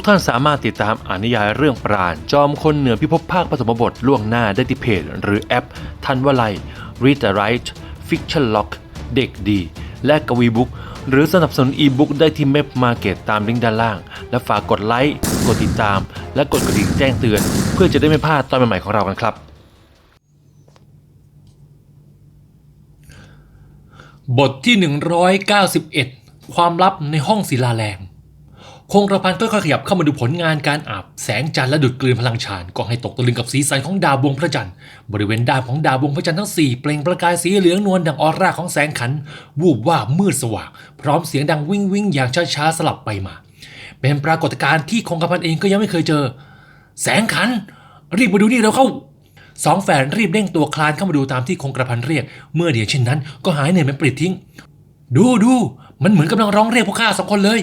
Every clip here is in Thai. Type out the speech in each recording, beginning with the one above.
ทุกท่านสามารถติดตามอ่านนิยายเรื่องปราณจอมคนเหนือพิภพภาคปฐมบทล่วงหน้าได้ที่เพจหรือแอป ทันวลัย Read the Right Fiction Lock เด็กดี และกวีบุ๊กหรือสนับสนุนอีบุ๊กได้ที่เมพมาเก็ตตามลิงก์ด้านล่าง และฝากกดไลค์กดติดตาม และกดกระดิ่งแจ้งเตือน เพื่อจะได้ไม่พลาดตอนใหม่ๆของเรากันครับ บทที่ 191 ความลับในห้องศิลาแรง คงกระพันค่อยๆขยับเข้ามาดูผลงานการอาบแสงจันทร์และดูดกลืนพลังฌานก็ให้ตกตะลึงกับสีสันของดาวดวงพระจันทร์บริเวณด้านของดาวดวงพระจันทร์ทั้งสี่เปล่งประกายสีเหลืองนวลดังออร่าของแสงขัน วูบว่ามืดสว่างพร้อมเสียงดังวิ่งวิ่งอย่างช้าๆสลับไปมา เป็นปรากฏการณ์ที่คงกระพันเองก็ยังไม่เคยเจอ แสงขัน รีบมาดูนี่เราเข้าสองแฝดรีบเร่งตัวคลานเข้ามาดูตามที่คงกระพันเรียก เมื่อเดียวเช่นนั้นก็หายเหนื่อยเป็นปลิดทิ้ง ดูดูมันเหมือนกำลังร้องเรียกพวกข้าสองคนเลย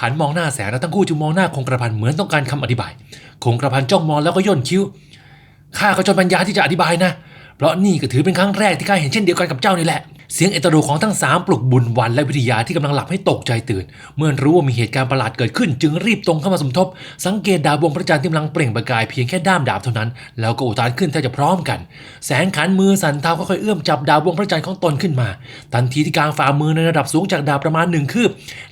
ขันมองหน้าแสงแล้วทั้งคู่จึงมองหน้าคงกระพันเหมือนต้องการคำอธิบาย คงกระพันจ้องมองแล้วก็ย่นคิ้ว ข้าก็จนปัญญาที่จะอธิบายนะ เพราะนี่ก็ถือเป็นครั้งแรกที่ข้าเห็นเช่นเดียวกันกับเจ้านี่แหละ เสียงเอตโรของทั้งสามปลุกบุญวันและวิทยาที่กำลังหลับให้ตกใจตื่น เมื่อรู้ว่ามีเหตุการณ์ประหลาดเกิดขึ้น จึงรีบตรงเข้ามาสมทบ สังเกตดาวดวงพระจันทร์ที่กำลังเปล่งประกายเพียงแค่ด้ามดาบเท่านั้น แล้วก็อุทานขึ้นแทบจะพร้อมกัน แสงขันมือสันเท้าค่อยๆเอื้อมจับดาวดวงพระจันทร์ของตนขึ้นมา ทันทีที่กลางฝ่ามือในระดับสูงจากดาวประมาณหนึ่งคืบ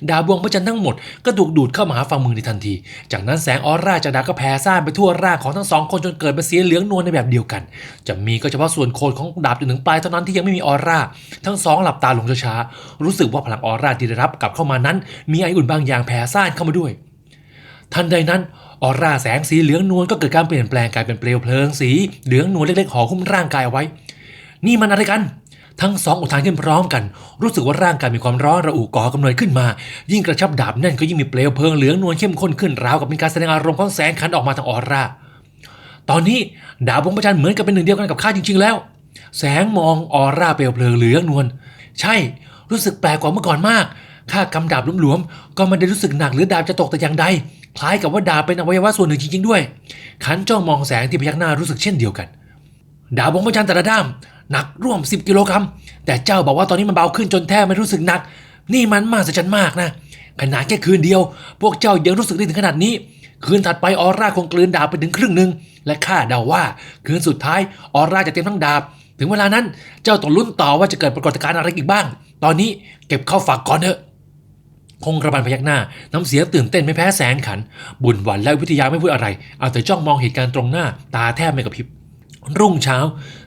ดาวดวงพระจันทร์ทั้งหมดก็ถูกดูดเข้ามาหาฝ่ามือในทันที จากนั้นแสงออร่าจากดาวก็แผ่ซ่านไปทั่วร่างของทั้งสองคนจนเกิดเป็นสีเหลืองนวลในแบบเดียวกัน จะมีก็เฉพาะส่วนโคนของดาบจนถึงปลายเท่านั้นที่ยังไม่มีออร่าทั้งสองหลับตาลงช้าๆ รู้สึกว่าพลังออร่าที่ได้รับกลับเข้ามานั้น มีไออุ่นบางอย่างแผ่ซ่านเข้ามาด้วย ทันใดนั้นออร่าแสงสีเหลืองนวลก็เกิดการเปลี่ยนแปลงกลายเป็นเปลวเพลิงสีเหลืองนวลเล็กๆห่อหุ้มร่างกายเอาไว้ นี่มันอะไรกัน ทั้งสองอุทานขึ้นพร้อมกัน รู้สึกว่าร่างกายมีความร้อนระอุก่อกำเนิดขึ้นมา ยิ่งกระชับดาบแน่นก็ยิ่งมีเปลวเพลิงเหลืองนวลเข้มข้นขึ้นราวกับเป็นการแสดงอารมณ์ของแสงขันออกมาทางออร่า ตอนนี้ดาบวงประจันเหมือนกับเป็นหนึ่งเดียวกันกับข้าจริง ๆ แล้ว แสงมองออร่าเปลวเพลิงเหลืองนวลใช่รู้สึกแปลกกว่าเมื่อก่อนมาก ข้ากำดาบหลวมๆ ก็ไม่ได้รู้สึกหนักหรือดาบจะตกแต่อย่างใด คล้ายกับว่าดาบเป็นอวัยวะส่วนหนึ่งจริงๆด้วย ขันจ้องมองแสงที่พยักหน้ารู้สึกเช่นเดียวกัน ดาบวงพระจันทร์แต่ละด้ามหนักร่วม 10 กิโลกรัม แต่เจ้าบอกว่าตอนนี้มันเบาขึ้นจนแทบไม่รู้สึกหนัก นี่มันมากสัจจรรย์มากนะ ขนาดแค่คืนเดียว พวกเจ้ายังรู้สึกได้ถึงขนาดนี้ คืนถัดไปออร่าคงกลืนดาบไปถึงครึ่งหนึ่ง และข้าเดาว่าคืนสุดท้ายออร่าจะเต็มทั้งดาบ ถึงเวลานั้นเจ้าต้องลุ้นต่อว่าจะเกิดปรากฏการณ์อะไรอีกบ้าง ตอนนี้เก็บเข้าฝากก่อนเถอะคงกระบันพยักหน้า น้ำเสียงตื่นเต้นไม่แพ้แสนขัน บุญหวันและวิทยาไม่พูดอะไร เอาแต่จ้องมองเหตุการณ์ตรงหน้า ตาแทบไม่กระพริบ รุ่งเช้า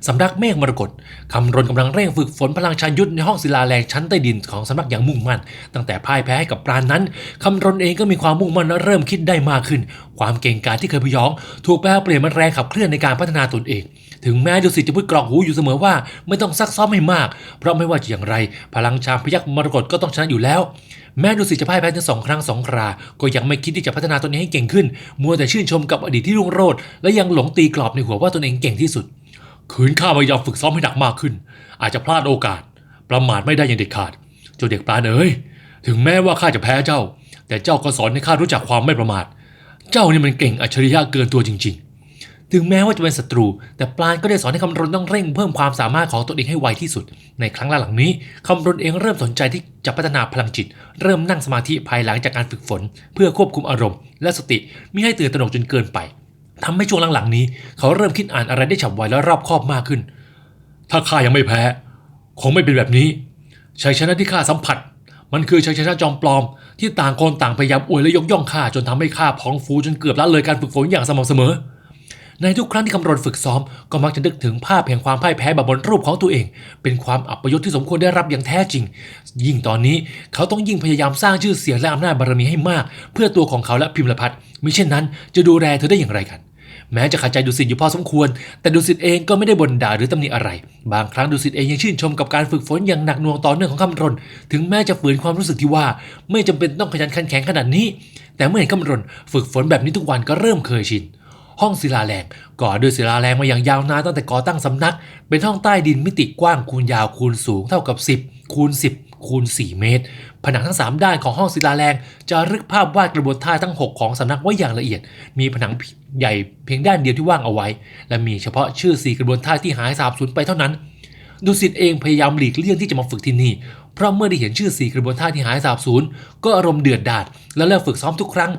สำนักเมฆมรกตคำรณกำลังเร่งฝึกฝนพลังชันยุทธในห้องศิลาแรงชั้นใต้ดินของสำนักอย่างมุ่งมั่น ตั้งแต่พ่ายแพ้ให้กับปราณนั้น คำรณเองก็มีความมุ่งมั่นและเริ่มคิดได้มากขึ้น ความเก่งกาจที่เคยพยอง ถูกแปลเปลี่ยนมันแรงขับเคลื่อนในการพัฒนาตนเอง ถึงแม้ดุสิตจะพูดกรอกหูอยู่เสมอว่าไม่ต้องซักซ้อมให้มาก เพราะไม่ว่าจะอย่างไร พลังชามพยักมรกตก็ต้องชนะอยู่แล้ว แม้ดุสิตจะพ่ายแพ้ถึงสองครั้งสองครา ก็ยังไม่คิดที่จะพัฒนาตนเองให้เก่งขึ้น มัวแต่ชื่นชมกับอดีตที่รุ่งโรจน์และยังหลงตีกรอบในหัวว่าตนเองเก่งที่สุดขืนข้าพยายามฝึกซ้อมให้หนักมากขึ้น อาจจะพลาดโอกาส ประมาทไม่ได้อย่างเด็ดขาดเจ้าเด็กปลาเอ๋ยถึงแม้ว่าข้าจะแพ้เจ้า แต่เจ้าก็สอนให้ข้ารู้จักความไม่ประมาท เจ้านี่มันเก่งอัจฉริยะเกินตัวจริง ๆ ถึงแม้ว่าจะเป็นศัตรู แต่ปลานก็ได้สอนให้คำรณต้องเร่งเพิ่มความสามารถของตนเองให้ไวที่สุด ในครั้งหลังๆนี้คำรณเองเริ่มสนใจที่จะพัฒนาพลังจิต เริ่มนั่งสมาธิภายหลังจากการฝึกฝน เพื่อควบคุมอารมณ์ และสติม่ให้ตื่นตระหนกจนเกินไปทำให้ช่วงหลังๆนี้ เขาเริ่มคิดอ่านอะไรได้ฉับไวและรอบคอบมากขึ้น ถ้าข้ายังไม่แพ้คงไม่เป็นแบบนี้ชัยชนะที่ข้าสัมผัส มันคือชัยชนะจอมปลอม ที่ต่างคนต่างพยายามอวยและยกย่องข้าจนทำให้ข้าพองฟูจนเกือบละเลยการฝึกฝนอย่างสม่ำเสมอ ในทุกครั้งที่คำรณฝึกซ้อม ก็มักจะนึกถึงภาพแห่งความพ่ายแพ้แบบบนรูปของตัวเอง เป็นความอัปยศที่สมควรได้รับอย่างแท้จริง ยิ่งตอนนี้เขาต้องยิ่งพยายามสร้างชื่อเสียงและอำนาจบารมีให้มาก เพื่อตัวของเขาและพิมพ์ละพัฒน์มิเช่นนั้น จะดูแลเธอได้อย่างไรกันแม้จะขัดใจดุสิตอยู่พอสมควร แต่ดุสิตเองก็ไม่ได้บ่นด่าหรือตำหนิอะไร บางครั้งดุสิตเองยังชื่นชมกับการฝึกฝนอย่างหนักหน่วงต่อเนื่องของคำรณ ถึงแม้จะฝืนความรู้สึกที่ว่า ไม่จำเป็นต้องขยันขันแข็งขนาดนี้ แต่เมื่อเห็นคำรณ ฝึกฝนแบบนี้ทุกวันก็เริ่มเคยชิน ห้องศิลาแรงก่อด้วยศิลาแรงมาอย่างยาวนานตั้งแต่ก่อตั้งสำนัก เป็นห้องใต้ดินมิติกว้างคูณยาวคูณสูงเท่ากับ 10 คูณ 10 คูณ 4 เมตร ผนังทั้ง 3 ด้านของห้องศิลาแรงจะรึกภาพวาดกระบวนท่าทั้ง 6 ของสำนักไว้อย่างละเอียด มีผนังใหญ่เพียงด้านเดียวที่ว่างเอาไว้ และมีเฉพาะชื่อ4กระบวนท่าที่หายสาบสูญไปเท่านั้นดุสิตเองพยายามหลีกเลี่ยงที่จะมาฝึกที่นี่ เพราะเมื่อได้เห็นชื่อสี่กระบวนท่าที่หายสาบสูญก็อารมณ์เดือดดาลและเลิกฝึกซ้อมทุกครั้ง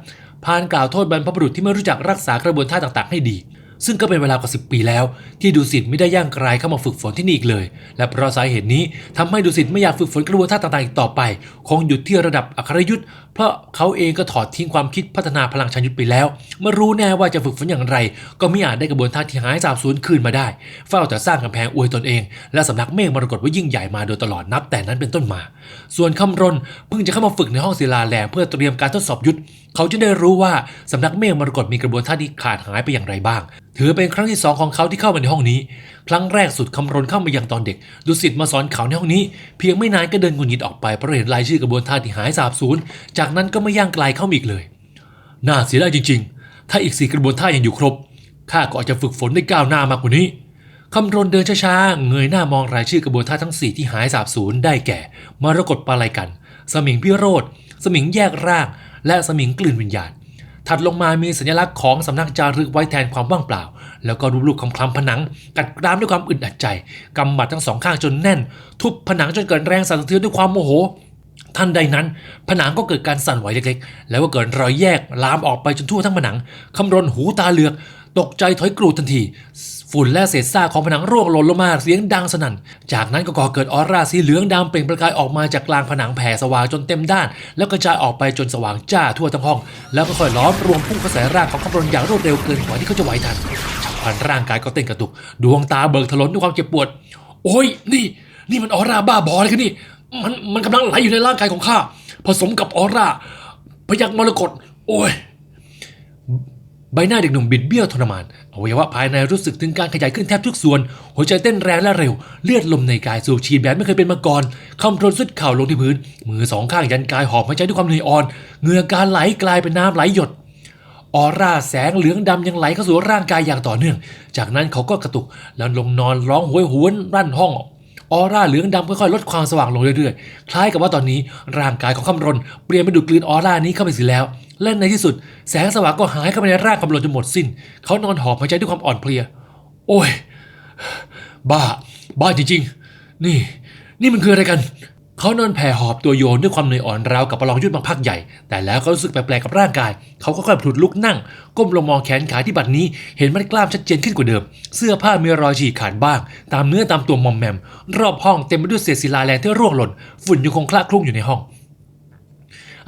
พานกล่าวโทษบรรพบุรุษที่ไม่รู้จักรักษากระบวนท่าต่างๆ ให้ดี ซึ่งก็เป็นเวลากว่า 10 ปีแล้ว ที่ดุสิตไม่ได้ย่างกรายเข้ามาฝึกฝนที่นี่อีกเลย และเพราะสาเหตุนี้ทำให้ดุสิตไม่อยากฝึกฝนกระบวนท่าต่างๆอีกต่อไป คงหยุดที่ระดับอัครยุทธ์เพราะเขาเองก็ถอดทิ้งความคิดพัฒนาพลังชันยุทธไปแล้วเมื่อรู้แน่ว่าจะฝึกฝนอย่างไร ก็ไม่อาจได้กระบวนท่าที่หายสาบสูญคืนมาได้ เฝ้าแต่สร้างกำแพงอวยตนเอง และสำนักเมฆมรกตว่ายิ่งใหญ่มาโดยตลอดนับแต่นั้นเป็นต้นมา ส่วนคำรณเพิ่งจะเข้ามาฝึกในห้องศิลาแรงเพื่อเตรียมการทดสอบยุทธเขาจะได้รู้ว่าสำนักเมฆมรกตมีกระบวนท่าที่ขาดหายไปอย่างไรบ้าง ถือเป็นครั้งที่สองของเขาที่เข้ามาในห้องนี้ ครั้งแรกสุดคำรณเข้ามายังตอนเด็ก ดุสิตมาสอนเขาในห้องนี้ เพียงไม่นานก็เดินงุดหงิดออกไปเพราะเห็นรายชื่อกระบวนท่าที่หายสาบสูญ จากนั้นก็ไม่ย่างไกลเข้ามาอีกเลย น่าเสียดายจริง ๆ ถ้าอีกสี่กระบวนท่ายังอยู่ครบ ข้าก็อาจจะฝึกฝนได้ก้าวหน้ามากกว่านี้คำรณเดินช้าๆ เงยหน้ามองรายชื่อกระบวนท่าทั้ง4ที่หายสาบสูญได้แก่ มรกตปาลัยกัน สมิงพิโรธ สมิงแยกร่าง และสมิงกลืนวิญญาณ ถัดลงมามีสัญลักษณ์ของสำนักจารึกไว้แทนความว่างเปล่า แล้วก็รูปลูกคำคลำผนัง กัดกรามด้วยความอึดอัดใจกำหมัดทั้งสองข้างจนแน่น ทุบผนังจนเกิดแรงสั่นสะเทือนด้วยความโมโหท่านใดนั้น ผนังก็เกิดการสั่นไหวเล็กๆ แล้วก็เกิดรอยแยกลามออกไปจนทั่วทั้งผนังคำรนหูตาเหลือก ตกใจถอยกรูดทันที ฝุ่นและเศษซากของผนังร่วงหล่นลงมาเสียงดังสนั่น จากนั้นก็ก่อเกิดออร่าสีเหลืองดำเปล่งประกายออกมาจากกลางผนังแผ่สว่างจนเต็มด้าน แล้วกระจายออกไปจนสว่างจ้าทั่วทั้งห้อง แล้วก็ค่อยล้อมรวมพุ่งกระแสร่างของคำรณอย่างรวดเร็วเกินกว่าที่เขาจะไหวทันฉับพลันร่างกายก็เต้นกระตุก ดวงตาเบิกถลนด้วยความเจ็บปวด โอ้ยนี่ นี่มันออร่าบ้าบอเลยกันนี่มันมันกำลังไหลอยู่ในร่างกายของข้าผสมกับออร่าพยักมรกตโอ้ย ใบหน้าเด็กหนุ่มบิดเบี้ยวทรมานอวัยวะภายในรู้สึกถึงการขยายขึ้นแทบทุกส่วน หัวใจเต้นแรงและเร็ว เลือดลมในกายสูบฉีดแบบไม่เคยเป็นมาก่อนคำรนสุดเข่าลงที่พื้น มือสองข้างยันกายหอบหายใจด้วยความเหนื่อยอ่อนเหงื่อการไหลกลายเป็นน้ำไหลหยดออร่าแสงเหลืองดำยังไหลเข้าสู่ร่างกายอย่างต่อเนื่อง จากนั้นเขาก็กระตุกแล้วลงนอนร้องโหวยหวนรั่นห้อง ออร่าเหลืองดำค่อยๆลดความสว่างลงเรื่อยๆ คล้ายกับว่าตอนนี้ร่างกายของคำรนเปลี่ยนไปดูดกลืนออร่านี้เข้าไปสิแล้ว และในที่สุด แสงสว่างก็หายเข้าไปในร่างคำรนจนหมดสิ้น เขานอนหอบหายใจด้วยความอ่อนเพลีย โอ้ย บ้า บ้าจริงๆ นี่ นี่มันคืออะไรกัน เขานอนแผ่หอบตัวโยนด้วยความเหนื่อยอ่อนราวกับประลองยุทธมาพักใหญ่ แต่แล้วเขารู้สึกแปลกๆกับร่างกาย เขาก็ค่อยผลุดลุกนั่ง ก้มลงมองแขนขาที่บัดนี้ เห็นมัดกล้ามชัดเจนขึ้นกว่าเดิม เสื้อผ้ามีรอยฉีกขาดบ้าง ตามเนื้อตามตัวมอมแมม รอบห้องเต็มไปด้วยเศษศิลาแรงที่ร่วงหล่น ฝุ่นยังคงคละคลุ้งอยู่ในห้อง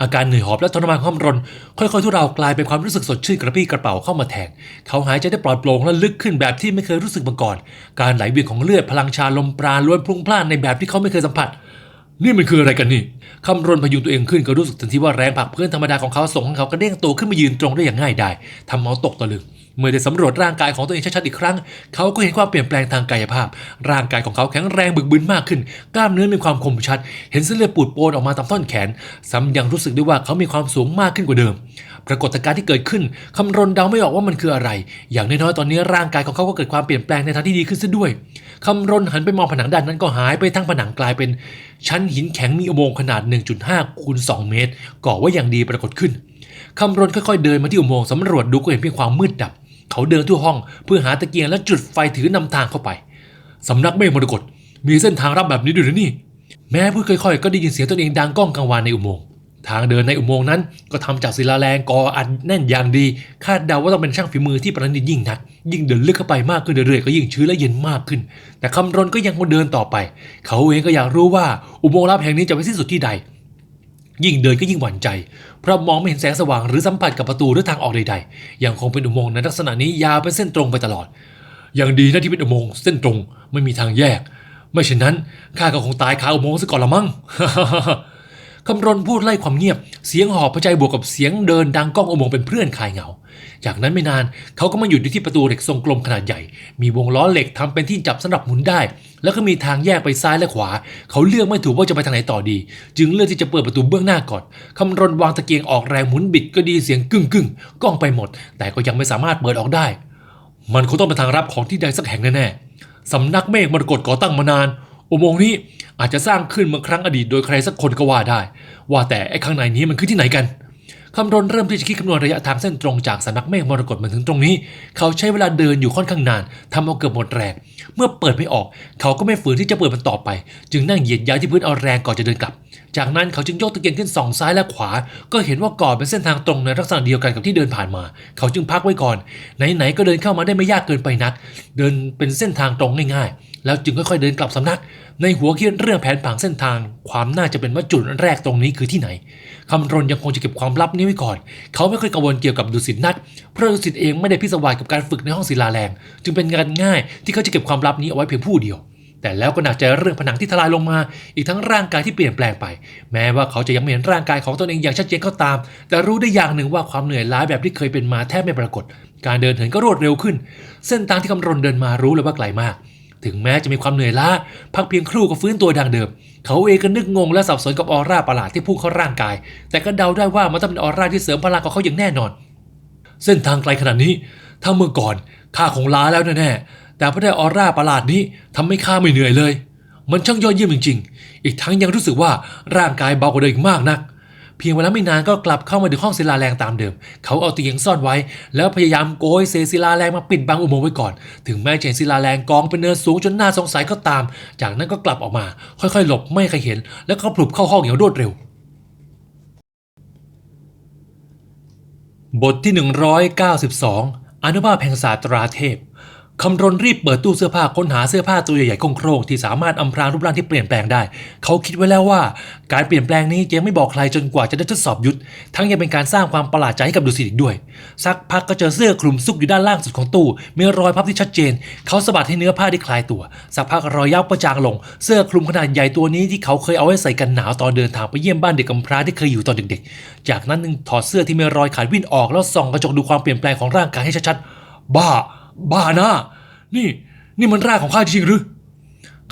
อาการเหนื่อยหอบและทรมานของคำรน ค่อยๆทุเรากลายเป็นความรู้สึกสดชื่นกระปี้กระเป๋าเข้ามาแทน เขาหายใจได้ปลอดโปร่งและลึกขึ้นแบบที่ไม่เคยรู้สึกมาก่อน การไหลเวียนของเลือดพลังชาลมปราณล้วนพลุ่งพล่านในแบบที่เขาไม่เคยสัมผัส นี่มันคืออะไรกันนี่คำรนพยุงตัวเองขึ้นก็รู้สึกทันทีว่าแรงผลักเพื่อนธรรมดาของเขาส่งให้เขากระเด้งตัวขึ้นมายืนตรงได้อย่างง่ายดายทำเมาตกตะลึงเมื่อได้สำรวจร่างกายของตัวเองชัดๆอีกครั้ง เขาก็เห็นความเปลี่ยนแปลงทางกายภาพ ร่างกายของเขาแข็งแรงบึกบึนมากขึ้น กล้ามเนื้อมีความคมชัด เห็นเส้นเลือดปูดโปนออกมาตามท่อนแขน ซ้ำยังรู้สึกได้ว่าเขามีความสูงมากขึ้นกว่าเดิม ปรากฏการณ์ที่เกิดขึ้นคำรนเดาไม่ออกว่ามันคืออะไร อย่างน้อยๆตอนนี้ร่างกายของเขาก็เกิดความเปลี่ยนแปลงในทางที่ดีขึ้นซะด้วยคำรนหันไปมองผนังด้านนั้นก็หายไปทั้งผนังกลายเป็น ชั้นหินแข็งมีอุโมงค์ขนาด 1.5คูณ2เมตร ก่อไว้อย่างดีปรากฏขึ้นคำรนค่อยๆเดินมาที่อุโมงค์สำรวจดูก็เห็นเพียงความมืดดับ เขาเดินทั่วห้องเพื่อหาตะเกียงและจุดไฟถือนำทางเข้าไปสำนักเมฆมรกตมีเส้นทางรับแบบนี้ด้วยหรือนี่ แม้พูดค่อยๆ ก็ได้ยินเสียงตนเองดังก้องกังวานในอุโมงค์ ทางเดินในอุโมงค์นั้น ก็ทำจากศิลาแรงก่ออัดแน่นอย่างดี คาดเดาว่าต้องเป็นช่างฝีมือที่ประณีตยิ่งนัก ยิ่งเดินลึกเข้าไปมากขึ้นเรื่อยๆก็ยิ่งชื้นและเย็นมากขึ้น แต่คำรณก็ยังคงเดินต่อไป เขาเองก็อยากรู้ว่าอุโมงค์ลับแห่งนี้จะไปสิ้นสุดที่ใด ยิ่งเดินก็ยิ่งหวั่นใจ เพราะมองไม่เห็นแสงสว่างหรือสัมผัสกับประตูหรือทางออกใดๆยังคงเป็นอุโมงค์ในลักษณะนี้ยาวเป็นเส้นตรงไปตลอด อย่างดีนะที่เป็นอุโมงค์เส้นตรงไม่มีทางแยก ไม่เช่นนั้นข้าก็คงตายคาอุโมงค์ซะก่อนละมั้ง คำรณพูดไล่ความเงียบ เสียงหอบพระใจบวกกับเสียงเดินดังก้องอุโมงค์เป็นเพื่อนคลายเหงา จากนั้นไม่นานเขาก็มาหยุดอยู่ที่ประตูเหล็กทรงกลมขนาดใหญ่ มีวงล้อเหล็กทำเป็นที่จับสำหรับหมุนได้ แล้วก็มีทางแยกไปซ้ายและขวา เขาเลือกไม่ถูกว่าจะไปทางไหนต่อดี จึงเลือกที่จะเปิดประตูเบื้องหน้าก่อนคำรณวางตะเกียงออกแรงหมุนบิดก็ดีเสียงกึ่งกึ่งก้องไปหมด แต่ก็ยังไม่สามารถเปิดออกได้ มันคงต้องเป็นทางรับของที่ใดสักแห่งแน่ๆสำนักเมฆมรกตก่อตั้งมานาน อุโมงค์นี้อาจจะสร้างขึ้นเมื่อครั้งอดีตโดยใครสักคนก็ว่าได้ ว่าแต่ไอ้ข้างในนี้มันคือที่ไหนกันคำรณเริ่มที่จะคิดคำนวณระยะทางเส้นตรงจากสำนักเมฆมรกตมาถึงตรงนี้ เขาใช้เวลาเดินอยู่ค่อนข้างนานทำเอาเกือบหมดแรงเมื่อเปิดไม่ออก เขาก็ไม่ฝืนที่จะเปิดมันต่อไป จึงนั่งเหยียดย้ายที่พื้นเอาแรงก่อนจะเดินกลับ จากนั้นเขาจึงยกตะเกียงขึ้นสองซ้ายและขวา ก็เห็นว่าก่อเป็นเส้นทางตรงในลักษณะเดียวกันกับที่เดินผ่านมา เขาจึงพักไว้ก่อน ไหนๆก็เดินเข้ามาได้ไม่ยากเกินไปนัก เดินเป็นเส้นทางตรงง่ายๆ แล้วจึงค่อยๆเดินกลับสำนัก ในหัวคิดเรื่องแผนผังเส้นทาง ความน่าจะเป็นว่าจุดแรกตรงนี้คือที่ไหนคำรณยังคงจะเก็บความลับนี้ไว้ก่อน เขาไม่ค่อยกังวลเกี่ยวกับดุสิตนัก เพราะดุสิตเองไม่ได้พิศวาสกับการฝึกในห้องศิลาแรง จึงเป็นงานง่ายที่เขาจะเก็บความลับนี้เอาไว้เพียงผู้เดียว แต่แล้วก็หนักใจเรื่องผนังที่ทลายลงมา อีกทั้งร่างกายที่เปลี่ยนแปลงไป แม้ว่าเขาจะยังไม่เห็นร่างกายของตนเองอย่างชัดเจนก็ตาม แต่รู้ได้อย่างหนึ่งว่าความเหนื่อยล้าแบบที่เคยเป็นมาแทบไม่ปรากฏ การเดินเหินก็รวดเร็วขึ้น เส้นทางที่คำรณเดินมารู้เลยว่าไกลมาก ถึงแม้จะมีความเหนื่อยล้าพักเพียงครู่ก็ฟื้นตัวดังเดิม เขาเองก็นึกงงและสับสนกับออร่าประหลาดที่พุ่งเข้าร่างกาย แต่ก็เดาได้ว่ามันต้องเป็นออร่าที่เสริมพลังของเขาอย่างแน่นอน เส้นทางไกลขนาดนี้ถ้าเมื่อก่อนข้าคงล้าแล้วแน่ๆแต่พอได้ออร่าประหลาดนี้ทำให้ข้าไม่เหนื่อยเลย มันช่างยอดเยี่ยมจริง ๆ อีกทั้งยังรู้สึกว่าร่างกายเบากว่าเดิมอีกมากนัก เพียงเวลาไม่นานก็กลับเข้ามาถึงห้องศิลาแรงตามเดิม เขาเอาเตียงซ่อนไว้ แล้วพยายามโกยเศษศิลาแรงมาปิดบังอุโมงค์ไว้ก่อน ถึงแม้จะเห็นศิลาแรงกองเป็นเนินสูงจนน่าสงสัยก็ตาม จากนั้นก็กลับออกมา ค่อยๆ หลบไม่ใครเห็น แล้วก็พลุบเข้าห้องอย่างรวดเร็ว บทที่ 192 อนุภาพแห่งศาสตราเทพ คำรณรีบเปิดตู้เสื้อผ้าค้นหาเสื้อผ้าตัวใหญ่ๆโครงๆที่สามารถอำพรางรูปร่างที่เปลี่ยนแปลงได้ เขาคิดไว้แล้วว่า การเปลี่ยนแปลงนี้จะไม่บอกใครจนกว่าจะได้ทดสอบยุทธทั้งยังเป็นการสร้างความประหลาดใจให้กับดุสิตอีกด้วย สักพักก็เจอเสื้อคลุมซุกอยู่ด้านล่างสุดของตู้มีรอยพับที่ชัดเจน เขาสะบัดให้เนื้อผ้าได้คลายตัว สักพักรอยยับก็จางลง เสื้อคลุมขนาดใหญ่ตัวนี้ที่เขาเคยเอาไว้ใส่กันหนาวตอนเดินทางไปเยี่ยมบ้านเด็กกำพร้าที่เคยอยู่ตอนเด็กๆ จากนั้นนึงถอดเสื้อที่มีรอยขาดวิ่นออกแล้วส่องกระจกดูความเปลี่ยนแปลงของร่างกายให้ชัดๆบ้า บ้านะนี่ นี่มันร่างของข้าจริงหรือ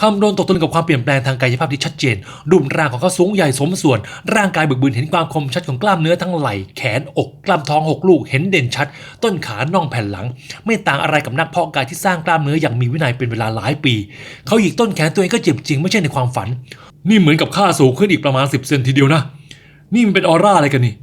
คำโดนตกตะลึงกับความเปลี่ยนแปลงทางกายภาพที่ชัดเจน รูปร่างของเขาสูงใหญ่สมส่วน ร่างกายบึกบึนเห็นความคมชัดของกล้ามเนื้อทั้งไหล่แขนอกกล้ามท้องหกลูกเห็นเด่นชัด ต้นขาน่องแผ่นหลัง ไม่ต่างอะไรกับนักเพาะกายที่สร้างกล้ามเนื้ออย่างมีวินัยเป็นเวลาหลายปี เขาหยิกต้นแขนตัวเองก็เจ็บจริงไม่ใช่ในความฝัน นี่เหมือนกับข้าสูงขึ้นอีกประมาณ 10เซนทีเดียวนะนี่มันเป็นออร่าอะไรกันนี่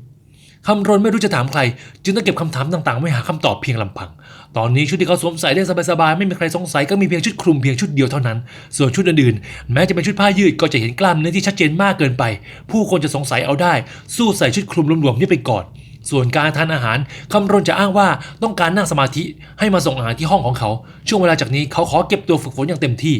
คำรณไม่รู้จะถามใคร จึงต้องเก็บคำถามต่างๆไม่หาคำตอบเพียงลำพัง ตอนนี้ชุดที่เขาสวมใส่ได้สบายๆ ไม่มีใครสงสัยก็มีเพียงชุดคลุมเพียงชุดเดียวเท่านั้น ส่วนชุดอื่นๆ แม้จะเป็นชุดผ้ายืดก็จะเห็นกล้ามเนื้อที่ชัดเจนมากเกินไป ผู้คนจะสงสัยเอาได้ สู้ใส่ชุดคลุมรวมๆนี่ไปก่อน ส่วนการทานอาหาร คำรณจะอ้างว่าต้องการนั่งสมาธิให้มาส่งอาหารที่ห้องของเขา ช่วงเวลาจากนี้เขาขอเก็บตัวฝึกฝนอย่างเต็มที่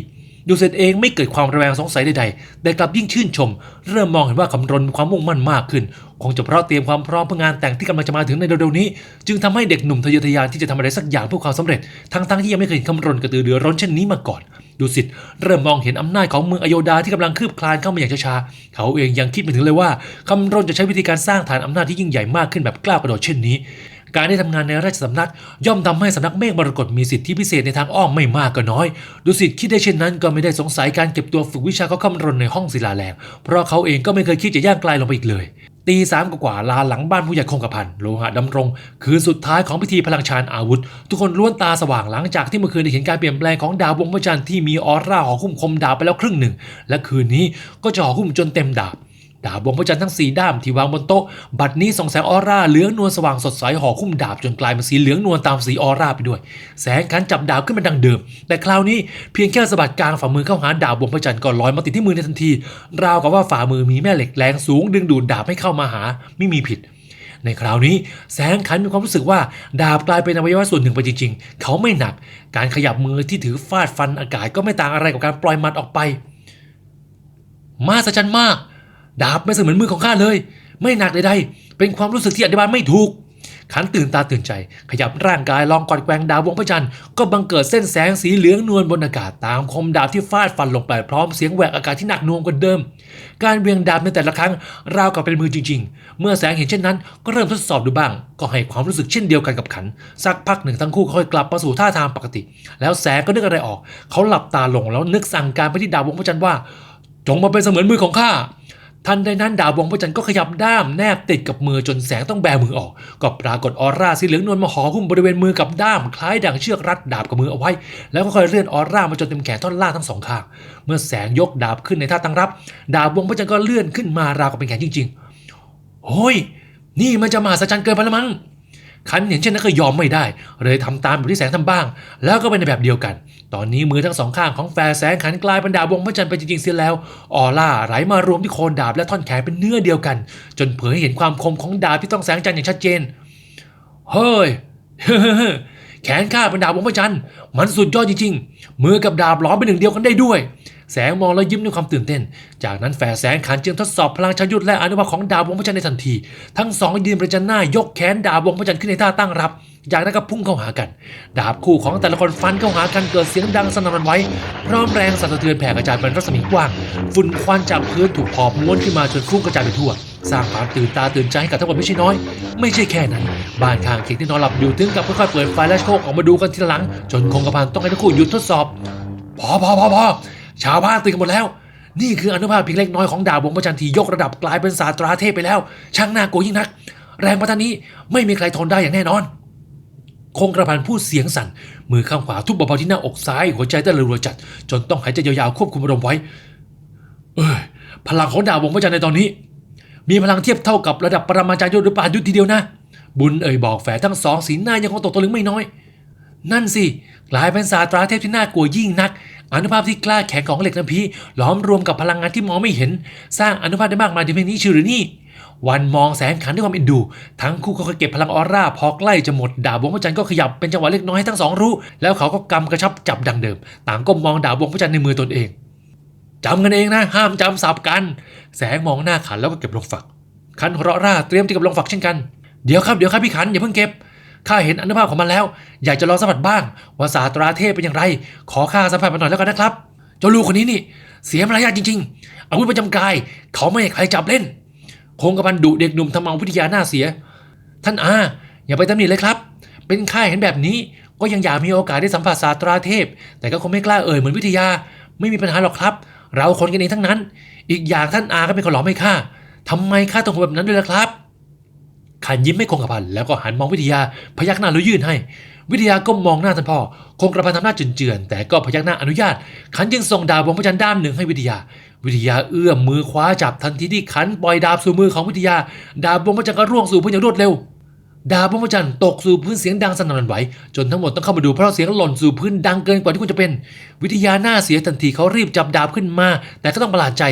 ดูเสร็จเองไม่เกิดความระแวงสงสัยใดๆ แต่กลับยิ่งชื่นชม เริ่มมองเห็นว่าคำรณมีความมุ่งมั่นมากขึ้น คงจะเพราะเตรียมความพร้อมเพื่องานแต่งที่กำลังจะมาถึงในเร็วๆนี้ จึงทำให้เด็กหนุ่มทะเยอทะยานที่จะทำอะไรสักอย่างเพื่อความสำเร็จ ทั้งๆที่ยังไม่เคยเห็นคำรณกระตือรือร้นเช่นนี้มาก่อนดูสิเริ่มมองเห็นอำนาจของเมืองอโยธาที่กำลังคืบคลานเข้ามาอย่างช้าๆ เขาเองยังคิดไม่ถึงเลยว่าคำรณจะใช้วิธีการสร้างฐานอำนาจที่ยิ่งใหญ่มากขึ้นแบบกล้ากระโดดเช่นนี้ การได้ทำงานในราชสำนัก ย่อมทำให้สำนักเมฆมรกตมีสิทธิพิเศษในทางอ้อมไม่มากก็น้อย ดุสิตคิดได้เช่นนั้นก็ไม่ได้สงสัยการเก็บตัวฝึกวิชาเขาคำรณในห้องศิลาแรง เพราะเขาเองก็ไม่เคยคิดจะย่างไกลลงไปอีกเลยตีสามกว่าลาหลังบ้านผู้ใหญ่คงกระพันโลหะดำรง คืนสุดท้ายของพิธีพลังชานอาวุธ ทุกคนล้วนตาสว่างหลังจากที่เมื่อคืนได้เห็นการเปลี่ยนแปลงของดาววงพระจันทร์ที่มีออร่าห่อหุ้มคมดาบไปแล้วครึ่งหนึ่ง และคืนนี้ก็จะห่อหุ้มจนเต็มดาบ ดาบวงพระจันทร์ทั้งสี่ด้ามที่วางบนโต๊ะ บัดนี้ส่องแสงออร่าเหลืองนวลสว่างสดใสห่อหุ้มดาบจนกลายเป็นสีเหลืองนวลตามสีออร่าไปด้วย แสงขันจับดาบขึ้นมาดังเดิม แต่คราวนี้เพียงแค่สะบัดกลางฝ่ามือเข้าหาดาบวงพระจันทร์ก็ลอยมาติดที่มือในทันที ราวกับว่าฝ่ามือมีแม่เหล็กแรงสูง ดึงดูดดาบให้เข้ามาหาไม่มีผิดในคราวนี้แสงขันมีความรู้สึกว่าดาบกลายเป็นอวัยวะส่วนหนึ่งไปจริงๆ เขาไม่หนัก การขยับมือที่ถือฟาดฟันอากาศก็ไม่ต่างอะไรกับการปล่อยมัดออกไป มาสจันมาก ดาบไม่เสมือนมือของข้าเลย ไม่หนักใดๆเป็นความรู้สึกที่อธิบายไม่ถูกขันตื่นตาตื่นใจ ขยับร่างกายลองกอดแกวงดาววงพระจันทร์ก็บังเกิดเส้นแสงสีเหลืองนวลบนอากาศตามคมดาบที่ฟาดฟันลงไปพร้อมเสียงแหวกอากาศที่หนักหน่วงกว่าเดิม การเวียงดาบในแต่ละครั้งราวกับเป็นมือจริง ๆ เมื่อแสงเห็นเช่นนั้น ก็เริ่มทดสอบดูบ้าง ก็ให้ความรู้สึกเช่นเดียวกันกับขัน สักพักหนึ่งทั้งคู่ค่อยกลับมาสู่ท่าทางปกติ แล้วแสงก็นึกอะไรออก เขาหลับตาลงแล้วนึกสั่งการไปที่ดาววงพระจันทร์ว่า จงมาเป็นเสมือนมือของข้า ทันใดนั้นดาบวงพระจันทร์ก็ขยับด้ามแนบติดกับมือจนแสงต้องแบมือออก ก็ปรากฏออร่าสีเหลืองนวลมาห่อหุ้มบริเวณมือกับด้ามคล้ายดังเชือกรัดดาบกับมือเอาไว้ แล้วก็ค่อยเลื่อนออร่ามาจนเต็มแขนท่อนล่างทั้งสองข้าง เมื่อแสงยกดาบขึ้นในท่าตั้งรับ ดาบวงพระจันทร์ก็เลื่อนขึ้นมาราวกับเป็นแขนจริงๆโอ้ย นี่มันจะมหัจจรรย์เกินไปแล้วมั้ง ขันเห็นเช่นนั้นก็ยอมไม่ได้ เลยทำตามแบบที่แสงทำบ้าง แล้วก็เป็นในแบบเดียวกัน ตอนนี้มือทั้งสองข้างของแฟแสงขันกลายเป็นดาบวงพระจันทร์ไปจริงๆเสียแล้ว ออร่าไหลมารวมที่โคนดาบและท่อนแขนเป็นเนื้อเดียวกัน จนเผยให้เห็นความคมของดาบที่ต้องแสงจันทร์อย่างชัดเจน เฮ้ยแขนข้าเป็นดาบวงพระจันทร์มันสุดยอดจริงๆ มือกับดาบหลอมเป็นหนึ่งเดียวกันได้ด้วย แสงมองแล้วยิ้มด้วยความตื่นเต้น จากนั้นแฝดแสงขันจึงทดสอบพลังชายุทธและอนุภาพของดาบวงพระจันทร์ในทันที ทั้งสองยืนประจันหน้ายกแขนดาบวงพระจันทร์ขึ้นในท่าตั้งรับจากนั้นก็พุ่งเข้าหากัน ดาบคู่ของแต่ละคนฟันเข้าหากันเกิดเสียงดังสนั่นหวั่นไหวพร้อมแรงสั่นสะเทือนแผ่กระจายเป็นรัศมีกว้าง ฝุ่นควันจากพื้นถูกหอบม้วนขึ้นมาจนฟุ้งกระจายไปทั่ว สร้างความตื่นตาตื่นใจให้กับทั้งหมดไม่ใช่น้อย ไม่ใช่แค่นั้น บ้านข้างเคียงที่นอนหลับอยู่ถึงกับค่อยๆเปิดไฟและโชคออกมาดูกันทีละหลัง จนคงกระพันต้องให้ทั้งคู่หยุดทดสอบ พอพอพอพอ ชาวบ้านตื่นกันหมดแล้ว นี่คืออนุภาพเพียงเล็กน้อยของดาบวงประจันทียกระดับกลายเป็นศาสตราเทพไปแล้ว ช่างน่ากลัวยิ่งนัก แรงประทานนี้ไม่มีใครทนได้อย่างแน่นอน คงกระพันพูดเสียงสั่น มือข้างขวาทุบเบาๆที่หน้าอกซ้าย หัวใจเต้นรัวจัด จนต้องหายใจยาวๆควบคุมอารมณ์ไว้ เอ้ยพลังของดาบวงประจันในตอนนี้ มีพลังเทียบเท่ากับระดับปรมาจารย์ยศหรือปาดยุทธทีเดียวนะ บุญเอ่ยบอกแฝดทั้งสองสีหน้ายังคงตกตะลึงไม่น้อย นั่นสิกลายเป็นศาสตราเทพที่น่ากลัวยิ่งนัก อนุภาพที่กล้าแข็งของเหล็กน้ำพีหลอมรวมกับพลังงานที่มองไม่เห็น สร้างอนุภาพได้มากมายถึงเพียงนี้ชื่อหรือนี่ วันมองแสงขันด้วยความเอ็นดู ทั้งคู่ก็เก็บพลังออร่าพอใกล้จะหมดดาบวงพระจันทร์ก็ขยับเป็นจังหวะเล็กน้อยให้ทั้งสองรู้ แล้วเขาก็กำกระชับจับดังเดิม ต่างก็มองดาบวงพระจันทร์ในมือตนเองจำกันเองนะ ห้ามจำสับกัน แสงมองหน้าขันแล้วก็เก็บลงฝัก ขันหัวเราะร่าเตรียมที่กับลงฝักเช่นกันเดี๋ยวครับเดี๋ยวครับพี่ขันอย่าเพิ่งเก็บ ข้าเห็นอนุภาพของมันแล้ว อยากจะลองสัมผัสบ้างว่าศาสตราเทพเป็นอย่างไร ขอข้าสัมผัสมันหน่อยแล้วกันนะครับ เจ้าลูกคนนี้นี่ เสียมารยาทจริง ๆ อาวุธประจำกาย เขาไม่ให้ใครจับเล่น คงกระพันดุเด็กหนุ่มทำเอาวิทยาหน้าเสีย ท่านอาอย่าไปตำหนิเลยครับ เป็นข้าเห็นแบบนี้ ก็ยังอยากมีโอกาสได้สัมผัสศาสตราเทพ แต่ก็คงไม่กล้าเอ่ยเหมือนวิทยา ไม่มีปัญหาหรอกครับ เราคนกันเองทั้งนั้น อีกอย่างท่านอาก็เป็นคนหลอมให้ข้าทำไมข้าต้องทำแบบนั้นด้วยล่ะครับ ขันยิ้มให้คงกระพันแล้วก็หันมองวิทยาพยักหน้าแล้วยื่นให้ วิทยาก็มองหน้าท่านพ่อ คงกระพันทำหน้าเจือนๆแต่ก็พยักหน้าอนุญาต ขันจึงส่งดาบวงพระจันทร์ด้ามหนึ่งให้วิทยา วิทยาเอื้อมมือคว้าจับทันทีที่ขันปล่อยดาบสู่มือของวิทยา ดาบวงพระจันทร์ก็ร่วงสู่พื้นอย่างรวดเร็วดาบวงพระจันทร์ตกสู่พื้นเสียงดังสนั่นหวั่นไหวจนทั้งหมดต้องเข้ามาดูเพราะเสียงหล่นสู่พื้นดังเกินกว่าที่ควรจะเป็น วิทยาหน้าเสียทันทีเขารีบจับดาบขึ้นมา แต่ก็ต้องประหลาดใจ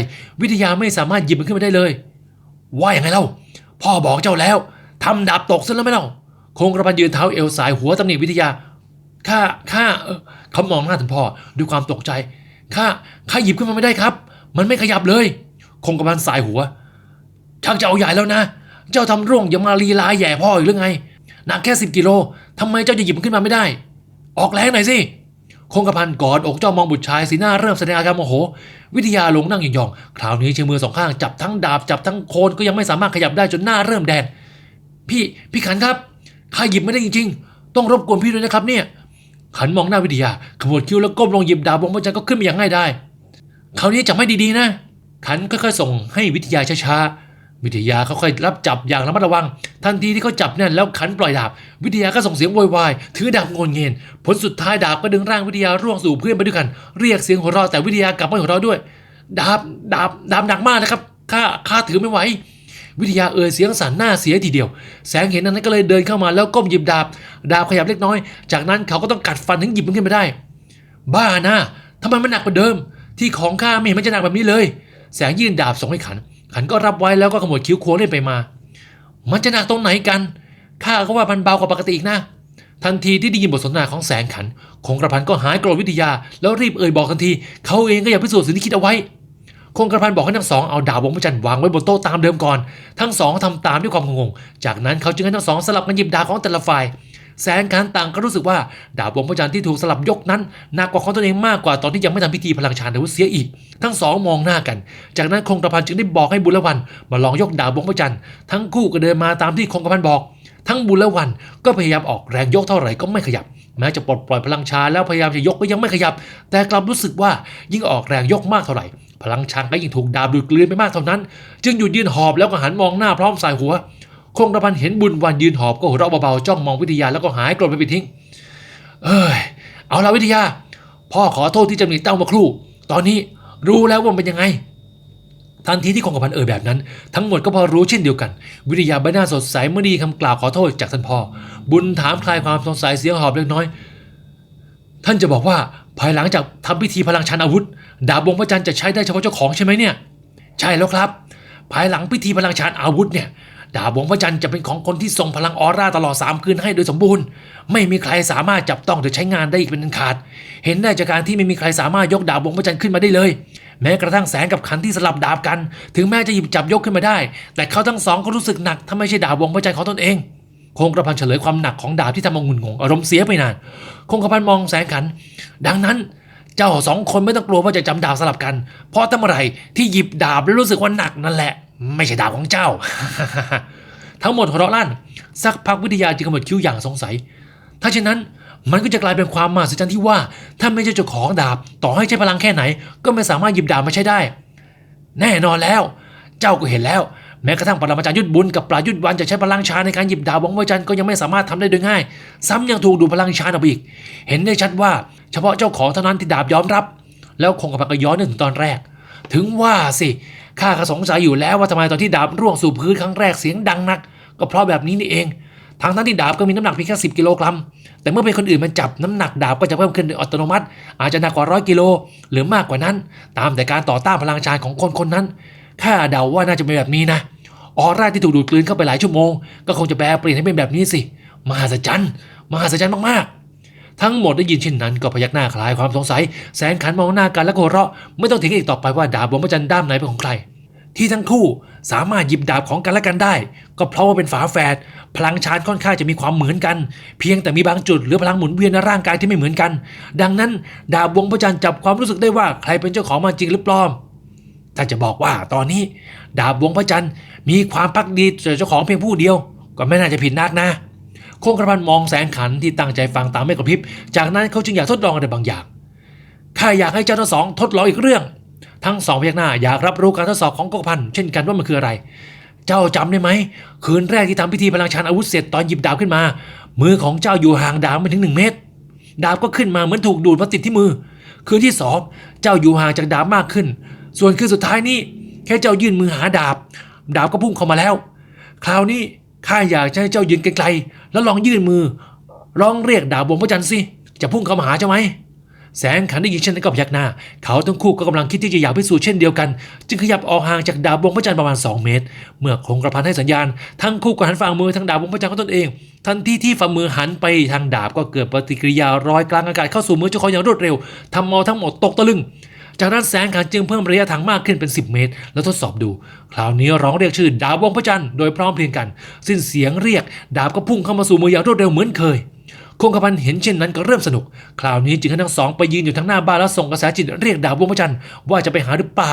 วิทยาไม่สามารถหยิบมันขึ้นมาได้เลย ว่าอย่างไรเล่าพ่อบอกเจ้าแล้ว ทำดาบตกซะแล้วไหมเล่าคงกระพันยืนเท้าเอวสายหัวตำหนิวิทยาข้าข้าเขามองหน้าท่านพ่อด้วยความตกใจข้าข้าหยิบขึ้นมาไม่ได้ครับ มันไม่ขยับเลย คงกระพันสายหัวชักจะเอาใหญ่แล้วนะ เจ้าทำร่วงอย่ามาลีลาแย่พ่ออีกหรือไงหนักแค่สิบกิโลทำไมเจ้าจะหยิบมันขึ้นมาไม่ได้ ออกแรงหน่อยสิคงกระพันกอดอกเจ้ามองบุตรชายสีหน้าเริ่มแสดงอาการโมโห วิทยาลงนั่งยองๆคราวนี้ใช้มือสองข้างจับทั้งดาบจับทั้งโคนก็ยังไม่สามารถขยับได้จนหน้าเริ่มแดง พี่พี่ขันครับข้าหยิบไม่ได้จริง ๆ ต้องรบกวนพี่ด้วยนะครับเนี่ยขันมองหน้าวิทยาขมวดคิ้วแล้วก้มลงหยิบดาบวงพระจันทร์ก็ขึ้นมาอย่างง่ายได้คราวนี้จับให้ดีๆนะขันค่อยๆส่งให้วิทยาช้าๆวิทยาค่อยๆรับจับอย่างระมัดระวัง ทันทีที่เขาจับแน่นแล้วขันปล่อยดาบ วิทยาก็ส่งเสียงโวยวายถือดาบงนเงินผลสุดท้ายดาบก็ดึงร่างวิทยาร่วงสู่เพื่อนไปด้วยกัน เรียกเสียงหัวเราะแต่วิทยากลับไม่หัวเราะด้วย ดาบดาบดาบหนักมากนะครับข้าข้าถือไม่ไหว วิทยาเอ่ยเสียงสั่นหน้าเสียทีเดียว แสงเห็นนั้นก็เลยเดินเข้ามาแล้วก้มหยิบดาบ ดาบขยับเล็กน้อย จากนั้นเขาก็ต้องกัดฟันถึงหยิบมันขึ้นมาได้ บ้านะทำไมมันหนักกว่าเดิม ที่ของข้าไม่เห็นมันจะหนักแบบนี้เลย แสงยื่นดาบส่งให้ขัน ขันก็รับไว้แล้วก็ขมวดคิ้วควงเล่นไปมา มันจะหนักตรงไหนกันข้าก็ว่ามันเบากว่าปกติอีกนะทันทีที่ได้ยินบทสนทนาของแสงขัน คงกระพันก็หายโกรธวิทยา แล้วรีบเอ่ยบอกทันที เขาเองก็อยากพิสูจน์สิ่งที่คิดเอาไว้ คงกระพันบอกให้ทั้งสองเอาดาบวงพระจันทร์วางไว้บนโต๊ะตามเดิมก่อน ทั้งสองทำตามด้วยความงงๆจากนั้นเขาจึงให้ทั้งสองสลับกันหยิบดาบของแต่ละฝ่าย แสงขันต่างก็รู้สึกว่าดาบวงพระจันทร์ที่ถูกสลับยกนั้นหนักกว่าของตนเองมากกว่าตอนที่ยังไม่ทำพิธีพลังชานอาวุเสียอีก ทั้งสองมองหน้ากัน จากนั้นคงกระพันจึงได้บอกให้บุญละวันมาลองยกดาบวงพระจันทร์ทั้งคู่ก็เดินมาตามที่คงกระพันบอก ทั้งบุญและวันก็พยายามออกแรงยกเท่าไหร่ก็ไม่ขยับแม้จะปลดปล่อยพลังชาแล้วพยายามจะยกก็ยังไม่ขยับ แต่กลับรู้สึกว่ายิ่งออกแรงยกมากเท่าไหร่ พลังชังก็ยิ่งถูกดาบดูดกลืนไปมากเท่านั้น จึงหยุดยืนหอบแล้วก็หันมองหน้าพร้อมสายหัว คงกระพันเห็นบุญวันยืนหอบก็หัวเราะเบาๆจ้องมองวิทยาแล้วก็หายโกรธไปปิดทิ้ง เอ้ย เอาละวิทยา พ่อขอโทษที่จะมีเต้ามาครู่ ตอนนี้รู้แล้วว่ามันเป็นยังไงทันทีที่คงกระพันเอ่ยแบบนั้น ทั้งหมดก็พอรู้เช่นเดียวกัน วิทยาใบหน้าสดใสเมื่อดีคำกล่าวขอโทษจากท่านพ่อบุญถามคลายความสงสัยเสียงหอบเล็กน้อย ท่านจะบอกว่าภายหลังจากทำพิธีพลังชันอาวุธ ดาบวงพระจันทร์จะใช้ได้เฉพาะเจ้าของใช่ไหมเนี่ย ใช่แล้วครับ ภายหลังพิธีพลังชันอาวุธเนี่ยดาบวงพระจันทร์จะเป็นของคนที่ทรงพลังออร่าตลอด 3 คืนให้โดยสมบูรณ์ ไม่มีใครสามารถจับต้องหรือใช้งานได้อีกเป็นอันขาด เห็นได้จากการที่ไม่มีใครสามารถยกดาบวงพระจันทร์ขึ้นมาได้เลย แม้กระทั่งแสงกับขันที่สลับดาบกัน ถึงแม้จะหยิบจับยกขึ้นมาได้ แต่เขาทั้งสองก็รู้สึกหนักถ้าไม่ใช่ดาบวงพระจันทร์ของตนเอง คงกระพันเฉลยความหนักของดาบที่ทำเอางุนงงอารมณ์เสียไปนาน คงกระพันมองแสงขัน ดังนั้นเจ้าสองคนไม่ต้องกลัวว่าจะจำดาบสลับกัน เพราะตั้งเมื่อไรที่หยิบดาบแล้วรู้สึกว่าหนักนั่นแหละ ไม่ใช่ดาบของเจ้า ทั้งหมดหัวเราะลั่น สักพักวิทยาจึงกำหนดคิ้วอย่างสงสัย ถ้าเช่นนั้นมันก็จะกลายเป็นความมหัศจรรย์ที่ว่า ถ้าไม่ใช่เจ้าของดาบ ต่อให้ใช้พลังแค่ไหน ก็ไม่สามารถหยิบดาบมาใช้ได้ แน่นอนแล้ว เจ้าก็เห็นแล้ว แม้กระทั่งปรมาจารย์ยุทธบุญกับปรายุทธวันจะใช้พลังชาในการหยิบดาบวังไวจันก็ยังไม่สามารถทำได้โดยง่าย ซ้ำยังถูกดูพลังชาออกไปอีก เห็นได้ชัดว่า เฉพาะเจ้าของเท่านั้นที่ดาบยอมรับ แล้วคงกระพันก็ย้อนนึกถึงตอนแรก ถึงว่าสิข้าก็สงสัยอยู่แล้วว่าทำไมตอนที่ดาบร่วงสู่พื้นครั้งแรกเสียงดังนัก ก็เพราะแบบนี้นี่เองทางทั้งที่ดาบก็มีน้ำหนักเพียงแค่สิกิโลกรัม แต่เมื่อเป็นคนอื่นมันจับน้ำหนักดาบก็จะเพิ่มขึ้นโดยอัตโนมัติ อาจจะหนักกว่าร้อยกิโลหรือมากกว่านั้น ตามแต่การต่อต้านพลังชาของคนคนนั้นข้าเดาว่าน่าจะเป็นแบบนี้นะ ออร่าที่ถูกดูดกลืนเข้าไปหลายชั่วโมง ก็คงจะแปลเปลี่ยนให้เป็นแบบนี้สิมหัศจรรย์มหัศจรรย์มากๆ ทั้งหมดได้ยินเช่นนั้นก็พยักหน้าคลายความสงสัย แสนขันมองหน้ากันแล้วก็หัวเราะไม่ต้องถียงอีกต่อไปว่าดาบหลวงพระจันด้ามไหนเป็นของใคร ที่ทั้งคู่สามารถหยิบดาบของกันและกันได้ ก็เพราะว่าเป็นฝาแฝดพลังชาร์จค่อนข้างจะมีความเหมือนกัน เพียงแต่มีบางจุดหรือพลังหมุนเวียนในร่างกายที่ไม่เหมือนกัน ดังนั้น ดาบวงพระจันทร์จับความรู้สึกได้ว่าใครเป็นเจ้าของมันจริงหรือปลอมถ้าจะบอกว่าตอนนี้ ดาบวงพระจันทร์ มีความพักดีต่อเจ้าของเพียงผู้เดียว ก็ไม่น่าจะผิดนักนะคงกระพันมองแสงขันที่ตั้งใจฟังตามไม่กระพริบ จากนั้นเขาจึงอยากทดลองอะไรบางอย่างข้าอยากให้เจ้าทั้งสองทดลองอีกเรื่อง ทั้งสองพยักหน้าอยากรับรู้การทดสอบของกองพันเช่นกันว่ามันคืออะไร เจ้าจำได้ไหม คืนแรกที่ทำพิธีพลังชานอาวุธเสร็จตอนหยิบดาบขึ้นมา มือของเจ้าอยู่ห่างดาบไม่ถึงหนึ่งเมตร ดาบก็ขึ้นมาเหมือนถูกดูดมาติดที่มือ คืนที่สองเจ้าอยู่ห่างจากดาบมากขึ้น ส่วนคืนสุดท้ายนี่แค่เจ้ายื่นมือหาดาบ ดาบก็พุ่งเข้ามาแล้ว คราวนี้ข้าอยากจะให้เจ้ายืนไกลๆแล้วลองยื่นมือร้องเรียกดาบวงพระจันทร์สิจะพุ่งเข้ามาหาเจ้าไหมแสงขันได้ยินเช่นนั้นก็พยักหน้า เขาทั้งคู่ก็กำลังคิดที่จะอยากพิสูจน์เช่นเดียวกัน จึงขยับออกห่างจากดาบวงพระจันทร์ประมาณ 2 เมตร เมื่อคงกระพันให้สัญญาณ ทั้งคู่ก็หันฝ่ามือทางดาบวงพระจันทร์ของตนเอง ทันทีที่ฝ่ามือหันไปทางดาบก็เกิดปฏิกิริยารอยกลางอากาศเข้าสู่มือเจ้าของอย่างรวดเร็วทำเอาทั้งหมดตกตะลึง จากนั้นแสงขันจึงเพิ่มระยะทางมากขึ้นเป็น 10 เมตร แล้วทดสอบดู คราวนี้ร้องเรียกชื่อดาบวงพระจันทร์โดยพร้อมเพรียงกัน สิ้นเสียงเรียก ดาบก็พุ่งเข้ามาสู่มืออย่างรวดเร็วเหมือนเคยคงกระพันเห็นเช่นนั้นก็เริ่มสนุก คราวนี้จึงให้ทั้งสองไปยืนอยู่ทางหน้าบ้านแล้วส่งกระแสจิตเรียกดาบวงพระจันทร์ว่าจะไปหาหรือเปล่า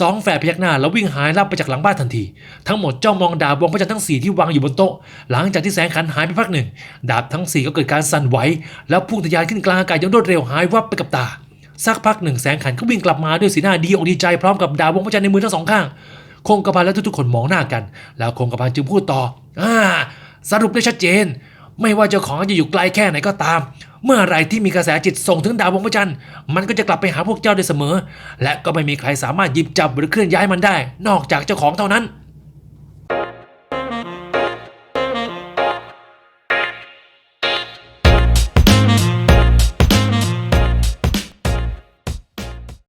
สองแฝดพยักหน้าแล้ววิ่งหายลับไปจากหลังบ้านทันที ทั้งหมดจ้องมองดาบวงพระจันทร์ทั้งสี่ที่วางอยู่บนโต๊ะ หลังจากที่แสงขันหายไปพักหนึ่ง ดาบทั้งสี่ก็เกิดการสั่นไหวแล้วพุ่งทะยานขึ้นกลางอากาศอย่างรวดเร็วหายวับไปกับตา สักพักหนึ่งแสงขันก็วิ่งกลับมาด้วยสีหน้าดีอกดีใจพร้อมกับดาบวงพระจันทร์ในมือทั้งสองข้าง คงกระพันและทุกๆคนมองหน้ากัน แล้วคงกระพันจึงพูดต่ออ่าสรุปได้ชัดเจน ไม่ว่าเจ้าของจะอยู่ไกลแค่ไหนก็ตาม เมื่อไรที่มีกระแสจิตส่งถึงดาววงพระจันทร์มันก็จะกลับไปหาพวกเจ้าได้เสมอ และก็ไม่มีใครสามารถหยิบจับหรือเคลื่อนย้ายมันได้ นอกจากเจ้าของเท่านั้น